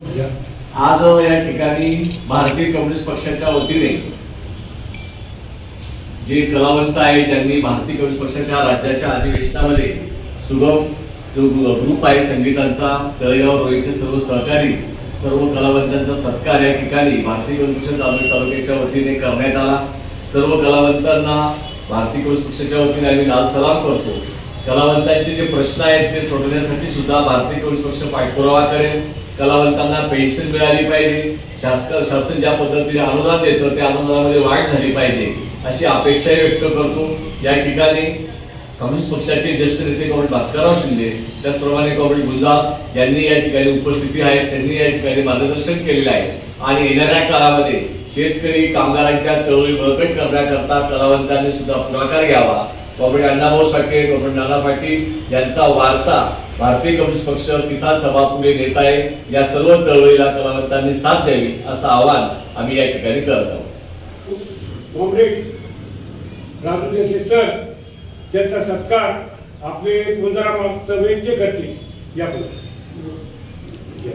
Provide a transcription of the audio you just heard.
आज या ठिकाणी भारतीय कम्युनिस्ट पक्षाच्या वतीने जे कलावंत आहे ज्यांनी भारतीय कम्युनिस्ट पक्षाच्या राज्याच्या अधिवेशनामध्ये सुगम जो ग्रुप आहे संगीतांचा तळेगाव रोईचे सर्व सहकारी सर्व कलावंतांचा सत्कार या ठिकाणी भारतीय कम्युनिस्ट पक्ष तालुक्याच्या वतीने करण्यात आला. सर्व कलावंतांना भारतीय कम्युनिस्ट पक्षाच्या वतीने आम्ही लाल सलाम करतो. कलावंतांचे जे प्रश्न आहेत ते सोडवण्यासाठी सुद्धा भारतीय कम्युनिस्ट पक्ष पाठपुरावा करेल. कलावंतांना पेन्शन मिळाली पाहिजे. शासक शासन ज्या पद्धतीने अनुदान देतं त्या अनुदानामध्ये वाढ झाली पाहिजे अशी अपेक्षाही व्यक्त करतो. या ठिकाणी कम्युनिस्ट पक्षाचे ज्येष्ठ नेते कॉम्रेड भास्करराव शिंदे त्याचप्रमाणे कॉम्रेड गुलजार यांनी या ठिकाणी उपस्थिती आहे त्यांनी या ठिकाणी मार्गदर्शन केलेलं आहे. आणि येणाऱ्या काळामध्ये शेतकरी कामगारांच्या चळवळी बळकट करण्याकरता कलावंतांनी सुद्धा पुढाकार घ्यावा. कॉम्रेड अण्णाभाऊ साठे कॉम्रेड नाना पाटील यांचा वारसा भारतीय कम्युनिस्ट पक्ष किसान सभा पुढे नेत आहे या सर्व चळवळीला कलावंतांनी साथ द्यावी असं आवाहन आम्ही या ठिकाणी करत आहोत कॉम्रेड राजू देशे सर त्यांचा सत्कार आपले चव्हाणचे करतील या पुढे. या.